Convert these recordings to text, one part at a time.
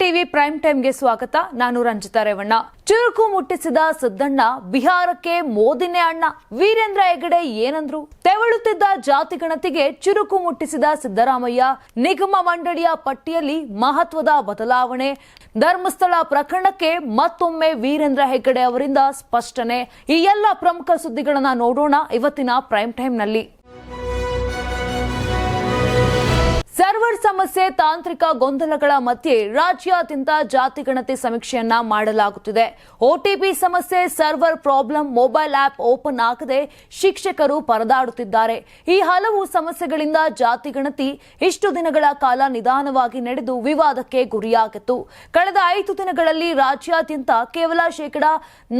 TV prime ಟೈಮ್ಗೆ ಸ್ವಾಗತ. ನಾನು ರಂಜಿತಾ ರೇವಣ್ಣ. ಚುರುಕು ಮುಟ್ಟಿಸಿದ ಸಿದ್ದಣ್ಣ ಬಿಹಾರಕ್ಕೆ ಮೋದಿನೇ ಅಣ್ಣ. ವೀರೇಂದ್ರ ಹೆಗಡೆ ಏನಂದ್ರು? ತೆವಳುತ್ತಿದ್ದ ಜಾತಿ ಗಣತಿಗೆ ಚುರುಕು ಮುಟ್ಟಿಸಿದ ಸಿದ್ದರಾಮಯ್ಯ ನಿಗಮ ಮಂಡಳಿಯ ಪಟ್ಟಿಯಲ್ಲಿ ಮಹತ್ವದ ಬದಲಾವಣೆ. ಧರ್ಮಸ್ಥಳ ಪ್ರಕರಣಕ್ಕೆ ಮತ್ತೊಮ್ಮೆ ವೀರೇಂದ್ರ ಹೆಗಡೆ ಅವರಿಂದ ಸ್ಪಷ್ಟನೆ. ಈ ಎಲ್ಲ ಪ್ರಮುಖ ಸುದ್ದಿಗಳನ್ನ ನೋಡೋಣ ಇವತ್ತಿನ ಪ್ರೈಮ್ ಟೈಮ್ನಲ್ಲಿ. ಸರ್ವರ್ ಸಮಸ್ಯೆ, ತಾಂತ್ರಿಕ ಗೊಂದಲಗಳ ಮಧ್ಯೆ ರಾಜ್ಯಾದ್ಯಂತ ಜಾತಿ ಗಣತಿ ಸಮೀಕ್ಷೆಯನ್ನ ಮಾಡಲಾಗುತ್ತಿದೆ. ಒಟಿಪಿ ಸಮಸ್ಯೆ, server problem, mobile app open ಆಗದೆ ಶಿಕ್ಷಕರು ಪರದಾಡುತ್ತಿದ್ದಾರೆ. ಈ ಹಲವು ಸಮಸ್ಯೆಗಳಿಂದ ಜಾತಿ ಗಣತಿ ಇಷ್ಟು ದಿನಗಳ ಕಾಲ ನಿಧಾನವಾಗಿ ನಡೆದು ವಿವಾದಕ್ಕೆ ಗುರಿಯಾಗಿತ್ತು. ಕಳೆದ ಐದು ದಿನಗಳಲ್ಲಿ ರಾಜ್ಯಾದ್ಯಂತ ಕೇವಲ ಶೇಕಡ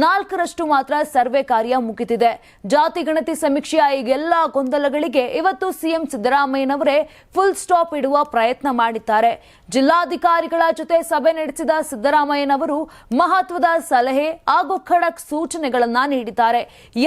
ನಾಲ್ಕರಷ್ಟು ಮಾತ್ರ ಸರ್ವೆ ಕಾರ್ಯ ಮುಗಿದಿದೆ. ಜಾತಿ ಗಣತಿ ಸಮೀಕ್ಷೆಯ ಈ ಎಲ್ಲಾ ಗೊಂದಲಗಳಿಗೆ ಇವತ್ತು ಸಿಎಂ ಸಿದ್ದರಾಮಯ್ಯನವರೇ ಫುಲ್ ಸ್ಟಾಪ್ ಇಡುವ ಪ್ರಯತ್ನ ಮಾಡಿದ್ದಾರೆ. ಜಿಲ್ಲಾಧಿಕಾರಿಗಳ ಜೊತೆ ಸಭೆ ನಡೆಸಿದ ಸಿದ್ದರಾಮಯ್ಯನವರು ಮಹತ್ವದ ಸಲಹೆ ಹಾಗೂ ಖಡಕ್ ಸೂಚನೆಗಳನ್ನ ನೀಡಿದ್ದಾರೆ.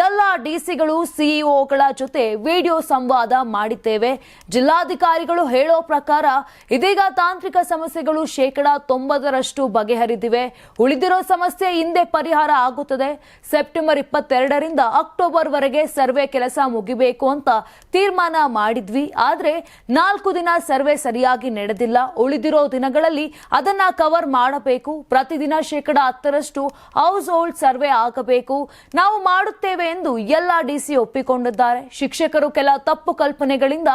ಎಲ್ಲ ಡಿಸಿಗಳು, ಸಿಇಒಗಳ ಜೊತೆ ವಿಡಿಯೋ ಸಂವಾದ ಮಾಡಿದ್ದೇವೆ. ಜಿಲ್ಲಾಧಿಕಾರಿಗಳು ಹೇಳೋ ಪ್ರಕಾರ ಇದೀಗ ತಾಂತ್ರಿಕ ಸಮಸ್ಯೆಗಳು ಶೇಕಡ ತೊಂಬತ್ತರಷ್ಟು ಬಗೆಹರಿದಿವೆ. ಉಳಿದಿರೋ ಸಮಸ್ಯೆ ಹಿಂದೆ ಪರಿಹಾರ ಆಗುತ್ತದೆ. ಸೆಪ್ಟೆಂಬರ್ ಇಪ್ಪತ್ತೆರಡರಿಂದ ಅಕ್ಟೋಬರ್ ವರೆಗೆ ಸರ್ವೆ ಕೆಲಸ ಮುಗಿಬೇಕು ಅಂತ ತೀರ್ಮಾನ ಮಾಡಿದ್ವಿ. ಆದ್ರೆ ನಾಲ್ಕು ದಿನ ಸರ್ವೆ ಸರಿಯಾಗಿ ನಡೆದಿಲ್ಲ. ಉಳಿದಿರೋ ದಿನಗಳಲ್ಲಿ ಅದನ್ನ ಕವರ್ ಮಾಡಬೇಕು. ಪ್ರತಿದಿನ ಶೇಕಡ ಹತ್ತರಷ್ಟು ಹೌಸ್ ಹೋಲ್ಡ್ ಸರ್ವೆ ಆಗಬೇಕು. ನಾವು ಮಾಡುತ್ತೇವೆ ಎಂದು ಎಲ್ಲ ಡಿಸಿ ಒಪ್ಪಿಕೊಂಡಿದ್ದಾರೆ. ಶಿಕ್ಷಕರು ಕೆಲ ತಪ್ಪು ಕಲ್ಪನೆಗಳಿಂದ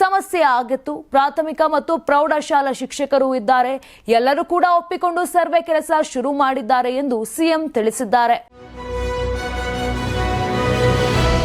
ಸಮಸ್ಯೆ ಆಗಿತ್ತು. ಪ್ರಾಥಮಿಕ ಮತ್ತು ಪ್ರೌಢಶಾಲಾ ಶಿಕ್ಷಕರು ಇದ್ದಾರೆ. ಎಲ್ಲರೂ ಕೂಡ ಒಪ್ಪಿಕೊಂಡು ಸರ್ವೆ ಕೆಲಸ ಶುರು ಮಾಡಿದ್ದಾರೆ ಎಂದು ಸಿಎಂ ತಿಳಿಸಿದ್ದಾರೆ.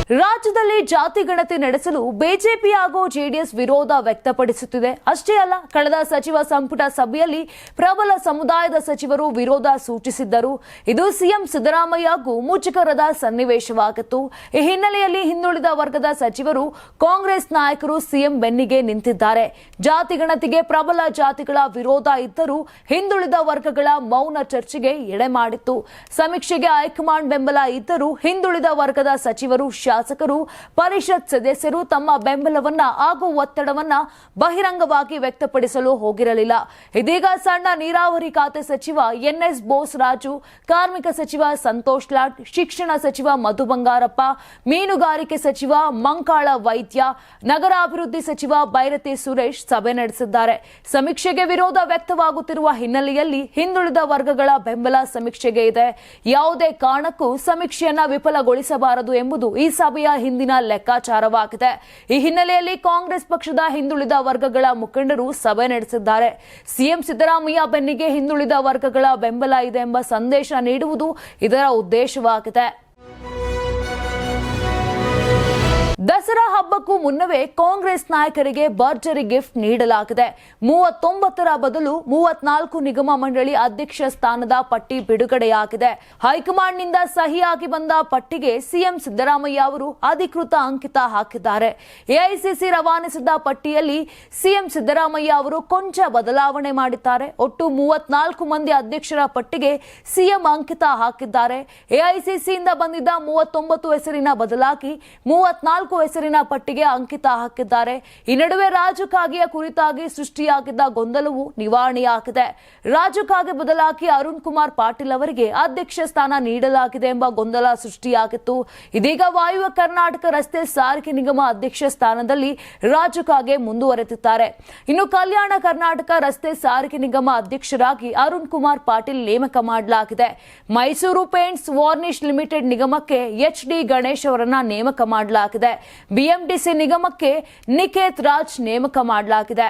ರಾಜ್ಯದಲ್ಲಿ ಜಾತಿ ಗಣತಿ ನಡೆಸಲು ಬಿಜೆಪಿ ಹಾಗೂ ಜೆಡಿಎಸ್ ವಿರೋಧ ವ್ಯಕ್ತಪಡಿಸುತ್ತಿದೆ. ಅಷ್ಟೇ ಅಲ್ಲ, ಕಳೆದ ಸಚಿವ ಸಂಪುಟ ಸಭೆಯಲ್ಲಿ ಪ್ರಬಲ ಸಮುದಾಯದ ಸಚಿವರು ವಿರೋಧ ಸೂಚಿಸಿದ್ದರು. ಇದು ಸಿಎಂ ಸಿದ್ದರಾಮಯ್ಯಗೂ ಮುಜುಗರದ ಸನ್ನಿವೇಶವಾಗಿತ್ತು. ಈ ಹಿನ್ನೆಲೆಯಲ್ಲಿ ಹಿಂದುಳಿದ ವರ್ಗದ ಸಚಿವರು ಕಾಂಗ್ರೆಸ್ ನಾಯಕರು ಸಿಎಂ ಬೆನ್ನಿಗೆ ನಿಂತಿದ್ದಾರೆ. ಜಾತಿ ಗಣತಿಗೆ ಪ್ರಬಲ ಜಾತಿಗಳ ವಿರೋಧ ಇದ್ದರೂ ಹಿಂದುಳಿದ ವರ್ಗಗಳ ಮೌನ ಚರ್ಚೆಗೆ ಎಡೆ ಮಾಡಿತ್ತು. ಸಮೀಕ್ಷೆಗೆ ಹೈಕಮಾಂಡ್ ಬೆಂಬಲ ಇದ್ದರೂ ಹಿಂದುಳಿದ ವರ್ಗದ ಸಚಿವರು ಶಾಸಕರು, ಪರಿಷತ್ ಸದಸ್ಯರು ತಮ್ಮ ಬೆಂಬಲವನ್ನ ಹಾಗೂ ಒತ್ತಡವನ್ನ ಬಹಿರಂಗವಾಗಿ ವ್ಯಕ್ತಪಡಿಸಲು ಹೋಗಿರಲಿಲ್ಲ. ಇದೀಗ ಸಣ್ಣ ನೀರಾವರಿ ಖಾತೆ ಸಚಿವ ಎನ್ಎಸ್ ಬೋಸ್ ರಾಜು, ಕಾರ್ಮಿಕ ಸಚಿವ ಸಂತೋಷ್ ಲಾಡ್, ಶಿಕ್ಷಣ ಸಚಿವ ಮಧು ಬಂಗಾರಪ್ಪ, ಮೀನುಗಾರಿಕೆ ಸಚಿವ ಮಂಕಾಳ ವೈದ್ಯ, ನಗರಾಭಿವೃದ್ಧಿ ಸಚಿವ ಬೈರತಿ ಸುರೇಶ್ ಸಭೆ ನಡೆಸಿದ್ದಾರೆ. ಸಮೀಕ್ಷೆಗೆ ವಿರೋಧ ವ್ಯಕ್ತವಾಗುತ್ತಿರುವ ಹಿನ್ನೆಲೆಯಲ್ಲಿ ಹಿಂದುಳಿದ ವರ್ಗಗಳ ಬೆಂಬಲ ಸಮೀಕ್ಷೆಗೆ ಇದೆ. ಯಾವುದೇ ಕಾರಣಕ್ಕೂ ಸಮೀಕ್ಷೆಯನ್ನ ವಿಫಲಗೊಳಿಸಬಾರದು ಎಂಬುದು ಈ ಸಭೆಯ ಹಿಂದಿನ ಲೆಕ್ಕಾಚಾರವಾಗಿದೆ. ಈ ಹಿನ್ನೆಲೆಯಲ್ಲಿ ಕಾಂಗ್ರೆಸ್ ಪಕ್ಷದ ಹಿಂದುಳಿದ ವರ್ಗಗಳ ಮುಖಂಡರು ಸಭೆ ನಡೆಸಿದ್ದಾರೆ. ಸಿಎಂ ಸಿದ್ದರಾಮಯ್ಯ ಬೆನ್ನಿಗೆ ಹಿಂದುಳಿದ ವರ್ಗಗಳ ಬೆಂಬಲ ಇದೆ ಎಂಬ ಸಂದೇಶ ನೀಡುವುದು ಇದರ ಉದ್ದೇಶವಾಗಿದೆ. ದಸರಾ ಹಬ್ಬಕ್ಕೂ ಮುನ್ನವೇ ಕಾಂಗ್ರೆಸ್ ನಾಯಕರಿಗೆ ಭರ್ಜರಿ ಗಿಫ್ಟ್ ನೀಡಲಾಗಿದೆ. ಮೂವತ್ತೊಂಬತ್ತರ ಬದಲು ಮೂವತ್ನಾಲ್ಕು ನಿಗಮ ಮಂಡಳಿ ಅಧ್ಯಕ್ಷ ಸ್ಥಾನದ ಪಟ್ಟಿ ಬಿಡುಗಡೆಯಾಗಿದೆ. ಹೈಕಮಾಂಡ್ನಿಂದ ಸಹಿಯಾಗಿ ಬಂದ ಪಟ್ಟಿಗೆ ಸಿಎಂ ಸಿದ್ದರಾಮಯ್ಯ ಅವರು ಅಧಿಕೃತ ಅಂಕಿತ ಹಾಕಿದ್ದಾರೆ. ಎಐಸಿಸಿ ರವಾನಿಸಿದ ಪಟ್ಟಿಯಲ್ಲಿ ಸಿಎಂ ಸಿದ್ದರಾಮಯ್ಯ ಅವರು ಕೊಂಚ ಬದಲಾವಣೆ ಮಾಡಿದ್ದಾರೆ. ಒಟ್ಟು ಮೂವತ್ನಾಲ್ಕು ಮಂದಿ ಅಧ್ಯಕ್ಷರ ಪಟ್ಟಿಗೆ ಸಿಎಂ ಅಂಕಿತ ಹಾಕಿದ್ದಾರೆ. ಎಐಸಿಸಿಯಿಂದ ಬಂದಿದ್ದ ಮೂವತ್ತೊಂಬತ್ತು ಹೆಸರಿನ ಬದಲಾಗಿ ಮೂವತ್ನಾಲ್ಕು ಹೆಸರಿನ ಪಟ್ಟಿಗೆ ಅಂಕಿತ ಹಾಕಿದ್ದಾರೆ. ಈ ನಡುವೆ ರಾಜು ಕಾಗೆಯ ಕುರಿತಾಗಿ ಸೃಷ್ಟಿಯಾಗಿದ್ದ ಗೊಂದಲವು ನಿವಾರಣೆಯಾಗಿದೆ ರಾಜು ಕಾಗೆ ಬದಲಾಗಿ ಅರುಣ್ ಕುಮಾರ್ ಪಾಟೀಲ್ ಅವರಿಗೆ ಅಧ್ಯಕ್ಷ ಸ್ಥಾನ ನೀಡಲಾಗಿದೆ ಎಂಬ ಗೊಂದಲ ಸೃಷ್ಟಿಯಾಗಿತ್ತು. ಇದೀಗ ವಾಯುವ ಕರ್ನಾಟಕ ರಸ್ತೆ ಸಾರಿಗೆ ನಿಗಮ ಅಧ್ಯಕ್ಷ ಸ್ಥಾನದಲ್ಲಿ ರಾಜಕಾಗೆ ಮುಂದುವರೆದಿದ್ದಾರೆ. ಇನ್ನು ಕಲ್ಯಾಣ ಕರ್ನಾಟಕ ರಸ್ತೆ ಸಾರಿಗೆ ನಿಗಮ ಅಧ್ಯಕ್ಷರಾಗಿ ಅರುಣ್ ಕುಮಾರ್ ಪಾಟೀಲ್ ನೇಮಕ ಮಾಡಲಾಗಿದೆ. ಮೈಸೂರು ಪೇಂಟ್ಸ್ ವಾರ್ನಿಶ್ ಲಿಮಿಟೆಡ್ ನಿಗಮಕ್ಕೆ ಎಚ್ ಡಿ ಗಣೇಶ್ ಅವರನ್ನ ನೇಮಕ ಮಾಡಲಾಗಿದೆ. ಬಿಎಂಟಿಸಿ ನಿಗಮಕ್ಕೆ ನಿಕೇತ್ ರಾಜ್ ನೇಮಕ ಮಾಡಲಾಗಿದೆ.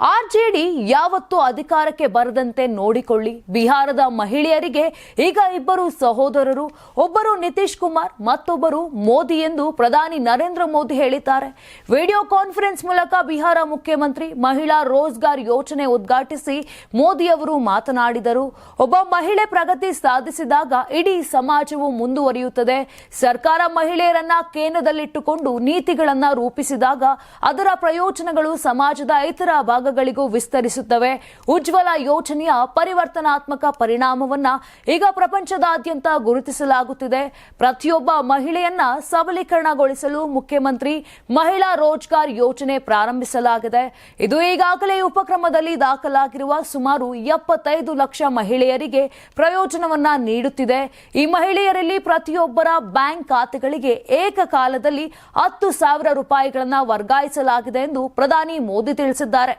ಆರ್ಜೆಡಿ ಯಾವತ್ತೂ ಅಧಿಕಾರಕ್ಕೆ ಬರದಂತೆ ನೋಡಿಕೊಳ್ಳಿ. ಬಿಹಾರದ ಮಹಿಳೆಯರಿಗೆ ಈಗ ಇಬ್ಬರು ಸಹೋದರರು, ಒಬ್ಬರು ನಿತೀಶ್ ಕುಮಾರ್, ಮತ್ತೊಬ್ಬರು ಮೋದಿ ಎಂದು ಪ್ರಧಾನಿ ನರೇಂದ್ರ ಮೋದಿ ಹೇಳಿದ್ದಾರೆ. ವಿಡಿಯೋ ಕಾನ್ಫರೆನ್ಸ್ ಮೂಲಕ ಬಿಹಾರ ಮುಖ್ಯಮಂತ್ರಿ ಮಹಿಳಾ ರೋಜ್ಗಾರ್ ಯೋಜನೆ ಉದ್ಘಾಟಿಸಿ ಮೋದಿ ಅವರು ಮಾತನಾಡಿದರು. ಒಬ್ಬ ಮಹಿಳೆ ಪ್ರಗತಿ ಸಾಧಿಸಿದಾಗ ಇಡೀ ಸಮಾಜವು ಮುಂದುವರಿಯುತ್ತದೆ. ಸರ್ಕಾರ ಮಹಿಳೆಯರನ್ನ ಕೇಂದ್ರದಲ್ಲಿಟ್ಟುಕೊಂಡು ನೀತಿಗಳನ್ನ ರೂಪಿಸಿದಾಗ ಅದರ ಪ್ರಯೋಜನಗಳು ಸಮಾಜದ ಇತರ ಭಾಗ ಭಾಗಗಳಿಗೂ ವಿಸ್ತರಿಸುತ್ತವೆ. ಉಜ್ವಲ ಯೋಜನೆಯ ಪರಿವರ್ತನಾತ್ಮಕ ಪರಿಣಾಮವನ್ನ ಈಗ ಪ್ರಪಂಚದಾದ್ಯಂತ ಗುರುತಿಸಲಾಗುತ್ತಿದೆ. ಪ್ರತಿಯೊಬ್ಬ ಮಹಿಳೆಯನ್ನ ಸಬಲೀಕರಣಗೊಳಿಸಲು ಮುಖ್ಯಮಂತ್ರಿ ಮಹಿಳಾ ರೋಜ್ಗಾರ್ ಯೋಜನೆ ಪ್ರಾರಂಭಿಸಲಾಗಿದೆ. ಇದು ಈಗಾಗಲೇ ಉಪಕ್ರಮದಲ್ಲಿ ದಾಖಲಾಗಿರುವ ಸುಮಾರು ಎಪ್ಪತ್ತೈದು ಲಕ್ಷ ಮಹಿಳೆಯರಿಗೆ ಪ್ರಯೋಜನವನ್ನ ನೀಡುತ್ತಿದೆ. ಈ ಮಹಿಳೆಯರಲ್ಲಿ ಪ್ರತಿಯೊಬ್ಬರ ಬ್ಯಾಂಕ್ ಖಾತೆಗಳಿಗೆ ಏಕಕಾಲದಲ್ಲಿ ಹತ್ತು ಸಾವಿರ ರೂಪಾಯಿಗಳನ್ನ ವರ್ಗಾಯಿಸಲಾಗಿದೆ ಎಂದು ಪ್ರಧಾನಿ ಮೋದಿ ತಿಳಿಸಿದ್ದಾರೆ.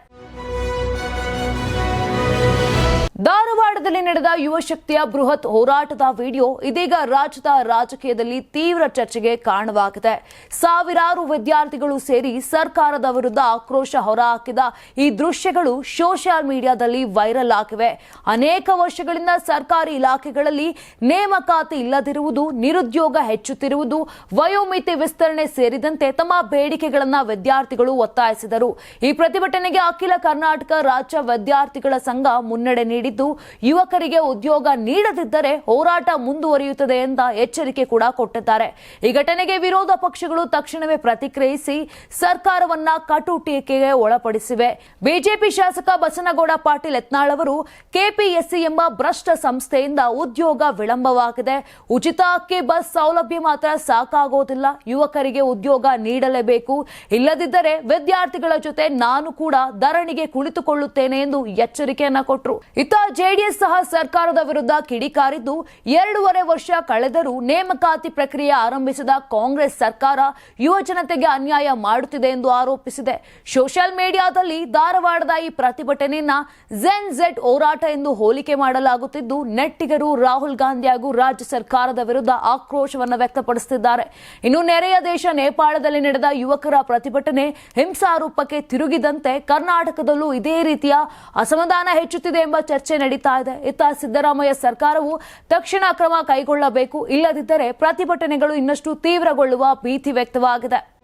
ಧಾರವಾಡದಲ್ಲಿ ನಡೆದ ಯುವಶಕ್ತಿಯ ಬೃಹತ್ ಹೋರಾಟದ ವಿಡಿಯೋ ಇದೀಗ ರಾಜ್ಯದ ರಾಜಕೀಯದಲ್ಲಿ ತೀವ್ರ ಚರ್ಚೆಗೆ ಕಾರಣವಾಗಿದೆ. ಸಾವಿರಾರು ವಿದ್ಯಾರ್ಥಿಗಳು ಸೇರಿ ಸರ್ಕಾರದ ವಿರುದ್ಧ ಆಕ್ರೋಶ ಹೊರಹಾಕಿದ ಈ ದೃಶ್ಯಗಳು ಸೋಷಿಯಲ್ ಮೀಡಿಯಾದಲ್ಲಿ ವೈರಲ್ ಆಗಿವೆ. ಅನೇಕ ವರ್ಷಗಳಿಂದ ಸರ್ಕಾರಿ ಇಲಾಖೆಗಳಲ್ಲಿ ನೇಮಕಾತಿ ಇಲ್ಲದಿರುವುದು, ನಿರುದ್ಯೋಗ ಹೆಚ್ಚುತ್ತಿರುವುದು, ವಯೋಮಿತಿ ವಿಸ್ತರಣೆ ಸೇರಿದಂತೆ ತಮ್ಮ ಬೇಡಿಕೆಗಳನ್ನು ವಿದ್ಯಾರ್ಥಿಗಳು ಒತ್ತಾಯಿಸಿದರು. ಈ ಪ್ರತಿಭಟನೆಗೆ ಅಖಿಲ ಕರ್ನಾಟಕ ರಾಜ್ಯ ವಿದ್ಯಾರ್ಥಿಗಳ ಸಂಘ ಮುನ್ನಡೆ ನೀಡಿದ್ದು ಯುವಕರಿಗೆ ಉದ್ಯೋಗ ನೀಡದಿದ್ದರೆ ಹೋರಾಟ ಮುಂದುವರಿಯುತ್ತದೆ ಎಂದ ಎಚ್ಚರಿಕೆ ಕೂಡ ಕೊಟ್ಟಿದ್ದಾರೆ. ಈ ಘಟನೆಗೆ ವಿರೋಧ ಪಕ್ಷಗಳು ತಕ್ಷಣವೇ ಪ್ರತಿಕ್ರಿಯಿಸಿ ಸರ್ಕಾರವನ್ನ ಕಟು ಟೀಕೆಗೆ ಒಳಪಡಿಸಿವೆ. ಬಿಜೆಪಿ ಶಾಸಕ ಬಸನಗೌಡ ಪಾಟೀಲ್ ಯತ್ನಾಳ್ ಅವರು ಕೆಪಿಎಸ್ಸಿ ಎಂಬ ಭ್ರಷ್ಟ ಸಂಸ್ಥೆಯಿಂದ ಉದ್ಯೋಗ ವಿಳಂಬವಾಗಿದೆ. ಉಚಿತ ಅಕ್ಕಿ ಬಸ್ ಸೌಲಭ್ಯ ಮಾತ್ರ ಸಾಕಾಗೋದಿಲ್ಲ. ಯುವಕರಿಗೆ ಉದ್ಯೋಗ ನೀಡಲೇಬೇಕು. ಇಲ್ಲದಿದ್ದರೆ ವಿದ್ಯಾರ್ಥಿಗಳ ಜೊತೆ ನಾನು ಕೂಡ ಧರಣಿಗೆ ಕುಳಿತುಕೊಳ್ಳುತ್ತೇನೆ ಎಂದು ಎಚ್ಚರಿಕೆಯನ್ನ ಕೊಟ್ಟರು ಇತ್ತ ಜೆಡಿಎಸ್ ಸಹ ಸರ್ಕಾರದ ವಿರುದ್ಧ ಕಿಡಿಕಾರಿದ್ದು ಎರಡೂವರೆ ವರ್ಷ ಕಳೆದರೂ ನೇಮಕಾತಿ ಪ್ರಕ್ರಿಯೆ ಆರಂಭಿಸಿದ ಕಾಂಗ್ರೆಸ್ ಸರ್ಕಾರ ಯುವ ಜನತೆಗೆ ಅನ್ಯಾಯ ಮಾಡುತ್ತಿದೆ ಎಂದು ಆರೋಪಿಸಿದೆ. ಸೋಷಿಯಲ್ ಮೀಡಿಯಾದಲ್ಲಿ ಧಾರವಾಡದ ಈ ಪ್ರತಿಭಟನೆಯನ್ನ ಝೆನ್ ಝೆಡ್ ಹೋರಾಟ ಎಂದು ಹೋಲಿಕೆ ಮಾಡಲಾಗುತ್ತಿದ್ದು, ನೆಟ್ಟಿಗರು ರಾಹುಲ್ ಗಾಂಧಿ ಹಾಗೂ ರಾಜ್ಯ ಸರ್ಕಾರದ ವಿರುದ್ಧ ಆಕ್ರೋಶವನ್ನು ವ್ಯಕ್ತಪಡಿಸುತ್ತಿದ್ದಾರೆ. ಇನ್ನು ನೆರೆಯ ದೇಶ ನೇಪಾಳದಲ್ಲಿ ನಡೆದ ಯುವಕರ ಪ್ರತಿಭಟನೆ ಹಿಂಸಾರೂಪಕ್ಕೆ ತಿರುಗಿದಂತೆ ಕರ್ನಾಟಕದಲ್ಲೂ ಇದೇ ರೀತಿಯ ಅಸಮಾಧಾನ ಹೆಚ್ಚುತ್ತಿದೆ ಎಂಬ ಚರ್ಚೆ ನಡೀತಾ ಇದೆ. ಇತ್ತ ಸಿದ್ದರಾಮಯ್ಯ ಸರ್ಕಾರವು ತಕ್ಷಣ ಕ್ರಮ ಕೈಗೊಳ್ಳಬೇಕು. ಇಲ್ಲದಿದ್ದರೆ ಪ್ರತಿಭಟನೆಗಳು ಇನ್ನಷ್ಟು ತೀವ್ರಗೊಳ್ಳುವ ಭೀತಿ ವ್ಯಕ್ತವಾಗಿದೆ.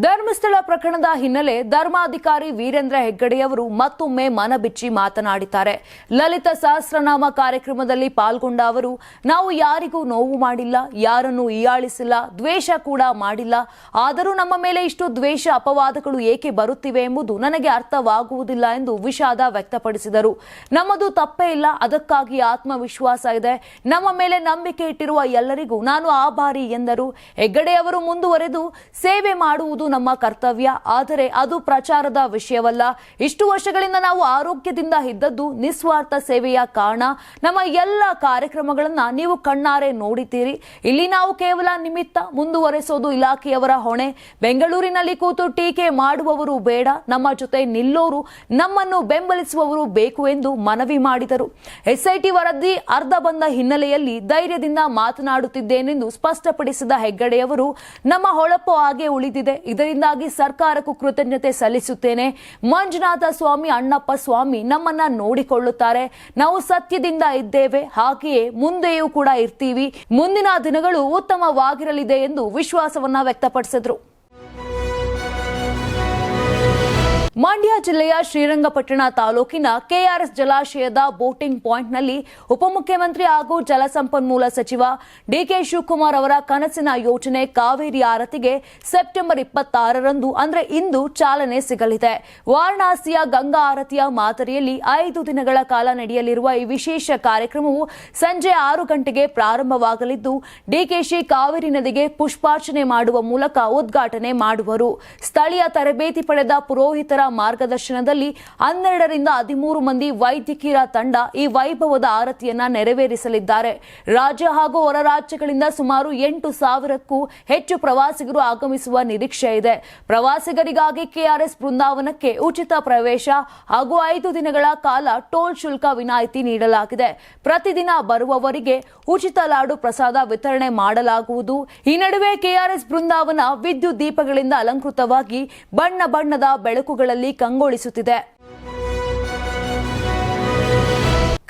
ಧರ್ಮಸ್ಥಳ ಪ್ರಕರಣದ ಹಿನ್ನೆಲೆ ಧರ್ಮಾಧಿಕಾರಿ ವೀರೇಂದ್ರ ಹೆಗ್ಗಡೆಯವರು ಮತ್ತೊಮ್ಮೆ ಮನಬಿಚ್ಚಿ ಮಾತನಾಡಿದ್ದಾರೆ. ಲಲಿತ ಸಹಸ್ರನಾಮ ಕಾರ್ಯಕ್ರಮದಲ್ಲಿ ಪಾಲ್ಗೊಂಡ ಅವರು, ನಾವು ಯಾರಿಗೂ ನೋವು ಮಾಡಿಲ್ಲ, ಯಾರನ್ನು ಹೀಯಾಳಿಸಿಲ್ಲ, ದ್ವೇಷ ಕೂಡ ಮಾಡಿಲ್ಲ. ಆದರೂ ನಮ್ಮ ಮೇಲೆ ಇಷ್ಟು ದ್ವೇಷ, ಅಪವಾದಗಳು ಏಕೆ ಬರುತ್ತಿವೆ ಎಂಬುದು ನನಗೆ ಅರ್ಥವಾಗುವುದಿಲ್ಲ ಎಂದು ವಿಷಾದ ವ್ಯಕ್ತಪಡಿಸಿದರು. ನಮ್ಮದು ತಪ್ಪೇ ಇಲ್ಲ. ಅದಕ್ಕಾಗಿ ಆತ್ಮವಿಶ್ವಾಸ ಇದೆ. ನಮ್ಮ ಮೇಲೆ ನಂಬಿಕೆ ಇಟ್ಟಿರುವ ಎಲ್ಲರಿಗೂ ನಾನು ಆಭಾರಿ ಎಂದರು. ಹೆಗ್ಗಡೆಯವರು ಮುಂದುವರೆದು, ಸೇವೆ ಮಾಡುವುದು ನಮ್ಮ ಕರ್ತವ್ಯ, ಆದರೆ ಅದು ಪ್ರಚಾರದ ವಿಷಯವಲ್ಲ. ಇಷ್ಟು ವರ್ಷಗಳಿಂದ ನಾವು ಆರೋಗ್ಯದಿಂದ ಇದ್ದದ್ದು ನಿಸ್ವಾರ್ಥ ಸೇವೆಯ ಕಾರಣ. ನಮ್ಮ ಎಲ್ಲ ಕಾರ್ಯಕ್ರಮಗಳನ್ನ ನೀವು ಕಣ್ಣಾರೆ ನೋಡಿದ್ದೀರಿ. ಇಲ್ಲಿ ನಾವು ಕೇವಲ ನಿಮಿತ್ತ ಮುಂದುವರೆಸೋದು ಇಲಾಖೆಯವರ ಹೊಣೆ. ಬೆಂಗಳೂರಿನಲ್ಲಿ ಕೂತು ಟೀಕೆ ಮಾಡುವವರು ಬೇಡ. ನಮ್ಮ ಜೊತೆ ನಿಲ್ಲೋರು, ನಮ್ಮನ್ನು ಬೆಂಬಲಿಸುವವರು ಬೇಕು ಎಂದು ಮನವಿ ಮಾಡಿದರು. ಎಸ್ಐಟಿ ವರದಿ ಅರ್ಧ ಬಂದ ಹಿನ್ನೆಲೆಯಲ್ಲಿ ಧೈರ್ಯದಿಂದ ಮಾತನಾಡುತ್ತಿದ್ದೇನೆಂದು ಸ್ಪಷ್ಟಪಡಿಸಿದ ಹೆಗ್ಗಡೆಯವರು, ನಮ್ಮ ಹೊಳಪು ಹಾಗೆ ಉಳಿದಿದೆ. ಇದರಿಂದಾಗಿ ಸರ್ಕಾರಕ್ಕೂ ಕೃತಜ್ಞತೆ ಸಲ್ಲಿಸುತ್ತೇನೆ. ಮಂಜುನಾಥ ಸ್ವಾಮಿ, ಅಣ್ಣಪ್ಪ ಸ್ವಾಮಿ ನಮ್ಮನ್ನ ನೋಡಿಕೊಳ್ಳುತ್ತಾರೆ. ನಾವು ಸತ್ಯದಿಂದ ಇದ್ದೇವೆ. ಹಾಗೆಯೇ ಮುಂದೆಯೂ ಕೂಡ ಇರ್ತೀವಿ. ಮುಂದಿನ ದಿನಗಳು ಉತ್ತಮವಾಗಿರಲಿದೆ ಎಂದು ವಿಶ್ವಾಸವನ್ನ ವ್ಯಕ್ತಪಡಿಸಿದ್ರು. ಮಂಡ್ಯ ಜಿಲ್ಲೆಯ ಶ್ರೀರಂಗಪಟ್ಟಣ ತಾಲೂಕಿನ ಕೆಆರ್ಎಸ್ ಜಲಾಶಯದ ಬೋಟಿಂಗ್ ಪಾಯಿಂಟ್ನಲ್ಲಿ ಉಪಮುಖ್ಯಮಂತ್ರಿ ಹಾಗೂ ಜಲಸಂಪನ್ಮೂಲ ಸಚಿವ ಡಿಕೆ ಶಿವಕುಮಾರ್ ಅವರ ಕನಸಿನ ಯೋಜನೆ ಕಾವೇರಿ ಆರತಿಗೆ ಸೆಪ್ಟೆಂಬರ್ ಇಪ್ಪತ್ತಾರರಂದು, ಅಂದರೆ ಇಂದು ಚಾಲನೆ ಸಿಗಲಿದೆ. ವಾರಣಾಸಿಯ ಗಂಗಾ ಆರತಿಯ ಮಾದರಿಯಲ್ಲಿ ಐದು ದಿನಗಳ ಕಾಲ ನಡೆಯಲಿರುವ ಈ ವಿಶೇಷ ಕಾರ್ಯಕ್ರಮವು ಸಂಜೆ ಆರು ಗಂಟೆಗೆ ಪ್ರಾರಂಭವಾಗಲಿದ್ದು ಡಿಕೆಶಿ ಕಾವೇರಿ ನದಿಗೆ ಪುಷ್ಪಾರ್ಚನೆ ಮಾಡುವ ಮೂಲಕ ಉದ್ಘಾಟನೆ ಮಾಡುವರು. ಸ್ಥಳೀಯ ತರಬೇತಿ ಪಡೆದ ಪುರೋಹಿತರ ಮಾರ್ಗದರ್ಶನದಲ್ಲಿ ಹನ್ನೆರಡರಿಂದ ಹದಿಮೂರು ಮಂದಿ ವೈದ್ಯಕೀಯ ತಂಡ ಈ ವೈಭವದ ಆರತಿಯನ್ನ ನೆರವೇರಿಸಲಿದ್ದಾರೆ. ರಾಜ್ಯ ಹಾಗೂ ಹೊರ ರಾಜ್ಯಗಳಿಂದ ಸುಮಾರು ಎಂಟು ಸಾವಿರಕ್ಕೂ ಹೆಚ್ಚು ಪ್ರವಾಸಿಗರು ಆಗಮಿಸುವ ನಿರೀಕ್ಷೆ ಇದೆ. ಪ್ರವಾಸಿಗರಿಗಾಗಿ ಕೆಆರ್ಎಸ್ ಬೃಂದಾವನಕ್ಕೆ ಉಚಿತ ಪ್ರವೇಶ ಹಾಗೂ ಐದು ದಿನಗಳ ಕಾಲ ಟೋಲ್ ಶುಲ್ಕ ವಿನಾಯಿತಿ ನೀಡಲಾಗಿದೆ. ಪ್ರತಿದಿನ ಬರುವವರಿಗೆ ಉಚಿತ ಲಾಡು ಪ್ರಸಾದ ವಿತರಣೆ ಮಾಡಲಾಗುವುದು. ಈ ನಡುವೆ ಕೆಆರ್ಎಸ್ ಬೃಂದಾವನ ವಿದ್ಯುತ್ ದೀಪಗಳಿಂದ ಅಲಂಕೃತವಾಗಿ ಬಣ್ಣ ಬಣ್ಣದ ಬೆಳಕುಗಳಲ್ಲಿ ಕಂಗೊಳಿಸುತ್ತಿದೆ.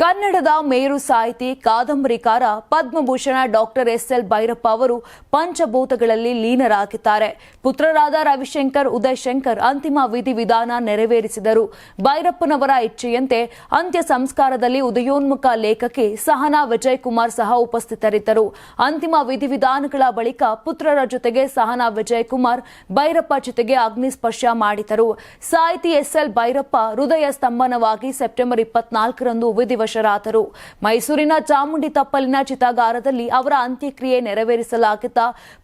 ಕನ್ನಡದ ಮೇರು ಸಾಹಿತಿ ಕಾದಂಬರಿಕಾರ Padma Bhushan doctor S L Bhyrappa ಅವರು ಪಂಚಭೂತಗಳಲ್ಲಿ ಲೀನರಾಗಿದ್ದಾರೆ. ಪುತ್ರರಾದ ರವಿಶಂಕರ್, ಉದಯ್ ಶಂಕರ್ ಅಂತಿಮ ವಿಧಿವಿಧಾನ ನೆರವೇರಿಸಿದರು. ಭೈರಪ್ಪನವರ ಇಚ್ಛೆಯಂತೆ ಅಂತ್ಯ ಸಂಸ್ಕಾರದಲ್ಲಿ ಉದಯೋನ್ಮುಖ ಲೇಖಕಿ ಸಹನಾ ವಿಜಯ್ ಕುಮಾರ್ ಸಹ ಉಪಸ್ಥಿತರಿದ್ದರು. ಅಂತಿಮ ವಿಧಿವಿಧಾನಗಳ ಬಳಿಕ ಪುತ್ರರ ಜೊತೆಗೆ ಸಹನಾ ವಿಜಯ್ ಕುಮಾರ್ ಭೈರಪ್ಪ ಜೊತೆಗೆ ಅಗ್ನಿಸ್ಪರ್ಶ ಮಾಡಿದರು. ಸಾಹಿತಿ ಎಸ್ ಎಲ್ ಭೈರಪ್ಪ ಹೃದಯ ಸ್ತಂಭನವಾಗಿ ಸೆಪ್ಟೆಂಬರ್ ಇಪ್ಪತ್ನಾಲ್ಕರಂದು ವಿಧಿವಶರಾದರು ಮೈಸೂರಿನ ಚಾಮುಂಡಿ ತಪ್ಪಲಿನ ಚಿತಾಗಾರದಲ್ಲಿ ಅವರ ಅಂತ್ಯಕ್ರಿಯೆ ನೆರವೇರಿಸಲಾಗಿದ್ದ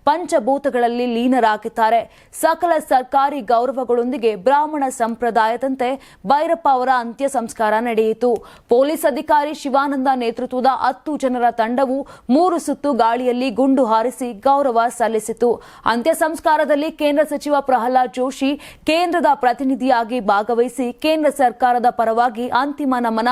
ಪಂಚಭೂತಗಳಲ್ಲಿ ಲೀನರಾಗಿದ್ದಾರೆ. ಸಕಲ ಸರ್ಕಾರಿ ಗೌರವಗಳೊಂದಿಗೆ ಬ್ರಾಹ್ಮಣ ಸಂಪ್ರದಾಯದಂತೆ ಭೈರಪ್ಪ ಅವರ ಅಂತ್ಯ ಸಂಸ್ಕಾರ ನಡೆಯಿತು. ಪೊಲೀಸ್ ಅಧಿಕಾರಿ ಶಿವಾನಂದ ನೇತೃತ್ವದ ಹತ್ತು ಜನರ ತಂಡವು ಮೂರು ಸುತ್ತು ಗಾಳಿಯಲ್ಲಿ ಗುಂಡು ಹಾರಿಸಿ ಗೌರವ ಸಲ್ಲಿಸಿತು. ಅಂತ್ಯ ಸಂಸ್ಕಾರದಲ್ಲಿ ಕೇಂದ್ರ ಸಚಿವ ಪ್ರಹ್ಲಾದ್ ಜೋಶಿ ಕೇಂದ್ರದ ಪ್ರತಿನಿಧಿಯಾಗಿ ಭಾಗವಹಿಸಿ ಕೇಂದ್ರ ಸರ್ಕಾರದ ಪರವಾಗಿ ಅಂತಿಮ ನಮನ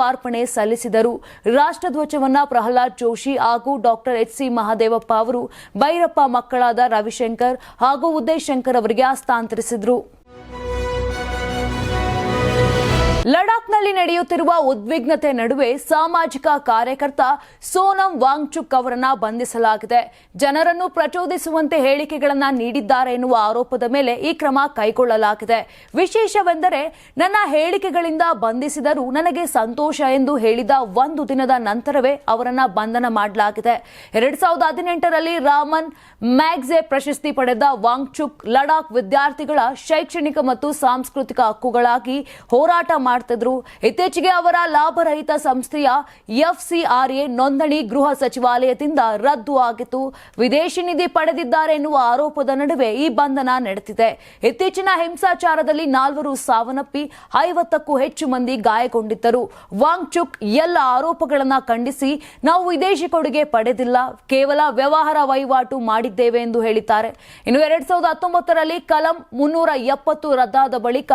ಗೌರವಾರ್ಪಣೆ ಸಲ್ಲಿಸಿದರು. ರಾಷ್ಟ್ರಧ್ವಜವನ್ನ ಪ್ರಹ್ಲಾದ್ ಜೋಶಿ ಹಾಗೂ ಡಾಕ್ಟರ್ ಎಚ್ ಸಿ ಮಹಾದೇವಪ್ಪ ಅವರು, ಭೈರಪ್ಪ ಮಕ್ಕಳಾದ ರವಿಶಂಕರ್ ಹಾಗೂ ಉದಯ್ ಶಂಕರ್ ಅವರಿಗೆ ಹಸ್ತಾಂತರಿಸಿದರು. ಲಡಾಖ್ನಲ್ಲಿ ನಡೆಯುತ್ತಿರುವ ಉದ್ವಿಗ್ನತೆ ನಡುವೆ ಸಾಮಾಜಿಕ ಕಾರ್ಯಕರ್ತ ಸೋನಂ ವಾಂಗ್ಚುಕ್ ಅವರನ್ನ ಬಂಧಿಸಲಾಗಿದೆ. ಜನರನ್ನು ಪ್ರಚೋದಿಸುವಂತೆ ಹೇಳಿಕೆಗಳನ್ನ ನೀಡಿದ್ದಾರೆ ಎನ್ನುವ ಆರೋಪದ ಮೇಲೆ ಈ ಕ್ರಮ ಕೈಗೊಳ್ಳಲಾಗಿದೆ. ವಿಶೇಷವೆಂದರೆ, ನನ್ನ ಹೇಳಿಕೆಗಳಿಂದ ಬಂಧಿಸಿದರೂ ನನಗೆ ಸಂತೋಷ ಎಂದು ಹೇಳಿದ ಒಂದು ದಿನದ ನಂತರವೇ ಅವರನ್ನ ಬಂಧನ ಮಾಡಲಾಗಿದೆ. ಎರಡ್ ಸಾವಿರದ ಹದಿನೆಂಟರಲ್ಲಿ ರಾಮನ್ ಮ್ಯಾಗ್ಸೆ ಪ್ರಶಸ್ತಿ ಪಡೆದ ವಾಂಗ್ಚುಕ್ ಲಡಾಖ್ ವಿದ್ಯಾರ್ಥಿಗಳ ಶೈಕ್ಷಣಿಕ ಮತ್ತು ಸಾಂಸ್ಕೃತಿಕ ಹಕ್ಕುಗಳಾಗಿ ಹೋರಾಟ ಮಾಡ್ತಿದ್ರು. ಇತ್ತೀಚೆಗೆ ಅವರ ಲಾಭರಹಿತ ಸಂಸ್ಥೆಯ ಎಫ್ಸಿಆರ್ಎ ನೋಂದಣಿ ಗೃಹ ಸಚಿವಾಲಯದಿಂದ ರದ್ದು ಆಗಿತ್ತು. ವಿದೇಶಿ ನಿಧಿ ಪಡೆದಿದ್ದಾರೆ ಎನ್ನುವ ಆರೋಪದ ನಡುವೆ ಈ ಬಂಧನ ನಡೆದಿದೆ. ಇತ್ತೀಚಿನ ಹಿಂಸಾಚಾರದಲ್ಲಿ ನಾಲ್ವರು ಸಾವನ್ನಪ್ಪಿ, ಐವತ್ತಕ್ಕೂ ಹೆಚ್ಚು ಮಂದಿ ಗಾಯಗೊಂಡಿದ್ದರು. ವಾಂಗ್ಚುಕ್ ಎಲ್ಲ ಆರೋಪಗಳನ್ನು ಖಂಡಿಸಿ ನಾವು ವಿದೇಶಿ ಕೊಡುಗೆ ಪಡೆದಿಲ್ಲ. ಕೇವಲ ವ್ಯವಹಾರ ವಹಿವಾಟು ಮಾಡಿದ್ದೇವೆ ಎಂದು ಹೇಳಿದ್ದಾರೆ. ಇನ್ನು ಎರಡ್ ಸಾವಿರದ ಹತ್ತೊಂಬತ್ತರಲ್ಲಿ ಕಲಂ ಮುನ್ನೂರ ಎಪ್ಪತ್ತು ರದ್ದಾದ ಬಳಿಕ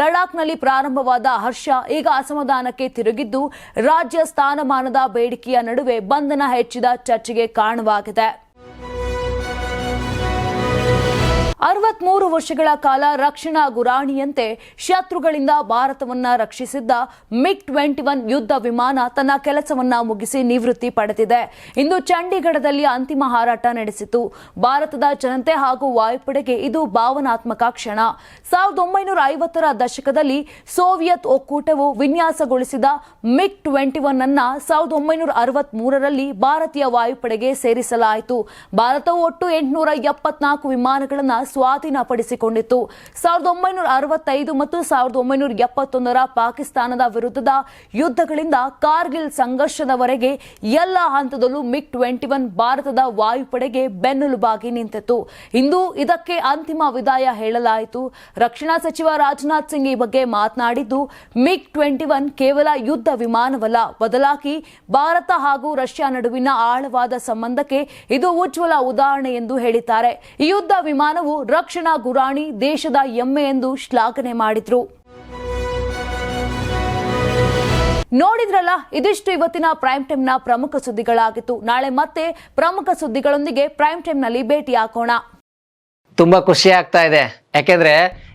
ಲಡಾಖ್ನಲ್ಲಿ ಪ್ರಾರಂಭವಾದ ಹರ್ಷ ಈಗ ಅಸಮಾಧಾನಕ್ಕೆ ತಿರುಗಿದ್ದು ರಾಜ್ಯ ಸ್ಥಾನಮಾನದ ಬೇಡಿಕೆಯ ನಡುವೆ ಬಂಧನ ಹೆಚ್ಚಿದ ಚರ್ಚೆಗೆ ಕಾರಣವಾಗಿದೆ. ಅರವತ್ಮೂರು ವರ್ಷಗಳ ಕಾಲ ರಕ್ಷಣಾ ಗುರಾಣಿಯಂತೆ ಶತ್ರುಗಳಿಂದ ಭಾರತವನ್ನ ರಕ್ಷಿಸಿದ್ದ ಮಿಗ್ ಟ್ವೆಂಟಿ ಒನ್ ಯುದ್ಧ ವಿಮಾನ ತನ್ನ ಕೆಲಸವನ್ನ ಮುಗಿಸಿ ನಿವೃತ್ತಿ ಪಡೆದಿದೆ. ಇಂದು ಚಂಡೀಗಢದಲ್ಲಿ ಅಂತಿಮ ಹಾರಾಟ ನಡೆಸಿತು. ಭಾರತದ ಜನತೆ ಹಾಗೂ ವಾಯುಪಡೆಗೆ ಇದು ಭಾವನಾತ್ಮಕ ಕ್ಷಣ. ಸಾವಿರದ ಒಂಬೈನೂರ ಐವತ್ತರ ದಶಕದಲ್ಲಿ ಸೋವಿಯತ್ ಒಕ್ಕೂಟವು ವಿನ್ಯಾಸಗೊಳಿಸಿದ ಮಿಗ್ ಟ್ವೆಂಟಿ ಒನ್ ಅನ್ನ ಸಾವಿರದ ಒಂಬೈನೂರ ಅರವತ್ತ್ ಮೂರರಲ್ಲಿ ಭಾರತೀಯ ವಾಯುಪಡೆಗೆ ಸೇರಿಸಲಾಯಿತು. ಭಾರತವು ಒಟ್ಟು ಎಂಟುನೂರ ಎಪ್ಪತ್ನಾಲ್ಕು ವಿಮಾನಗಳನ್ನು ಸ್ವಾಧೀನಪಡಿಸಿಕೊಂಡಿತ್ತು. ಸಾವಿರದ ಒಂಬೈನೂರ ಅರವತ್ತೈದು ಮತ್ತು ಸಾವಿರದ ಒಂಬೈನೂರ ಎಪ್ಪತ್ತೊಂದರ ಪಾಕಿಸ್ತಾನದ ವಿರುದ್ಧದ ಯುದ್ಧಗಳಿಂದ ಕಾರ್ಗಿಲ್ ಸಂಘರ್ಷದವರೆಗೆ ಎಲ್ಲ ಹಂತದಲ್ಲೂ ಮಿಗ್ ಟ್ವೆಂಟಿ ಒನ್ ಭಾರತದ ವಾಯುಪಡೆಗೆ ಬೆನ್ನೆಲುಬಾಗಿ ನಿಂತಿತ್ತು. ಇಂದು ಇದಕ್ಕೆ ಅಂತಿಮ ವಿದಾಯ ಹೇಳಲಾಯಿತು. ರಕ್ಷಣಾ ಸಚಿವ ರಾಜನಾಥ್ ಸಿಂಗ್ ಈ ಬಗ್ಗೆ ಮಾತನಾಡಿದ್ದು, ಮಿಗ್ ಟ್ವೆಂಟಿ ಒನ್ ಕೇವಲ ಯುದ್ಧ ವಿಮಾನವಲ್ಲ, ಬದಲಾಗಿ ಭಾರತ ಹಾಗೂ ರಷ್ಯಾ ನಡುವಿನ ಆಳವಾದ ಸಂಬಂಧಕ್ಕೆ ಇದು ಉಜ್ವಲ ಉದಾಹರಣೆ ಎಂದು ಹೇಳಿದ್ದಾರೆ. ಈ ಯುದ್ಧ ವಿಮಾನವು ರಕ್ಷಣಾ ಗುರಾಣಿ ದೇಶದ ಹೆಮ್ಮೆ ಎಂದು ಶ್ಲಾಘನೆ ಮಾಡಿದ್ರು. ನೋಡಿದ್ರಲ್ಲ, ಇದಿಷ್ಟು ಇವತ್ತಿನ ಪ್ರೈಮ್ ಟೈಮ್ನ ಪ್ರಮುಖ ಸುದ್ದಿಗಳಾಗಿತ್ತು. ನಾಳೆ ಮತ್ತೆ ಪ್ರಮುಖ ಸುದ್ದಿಗಳೊಂದಿಗೆ ಪ್ರೈಮ್ ಟೈಮ್ನಲ್ಲಿ ಭೇಟಿ ಹಾಕೋಣ ತುಂಬಾ ಖುಷಿ ಆಗ್ತಾ ಇದೆ. ಯಾಕೆಂದ್ರೆ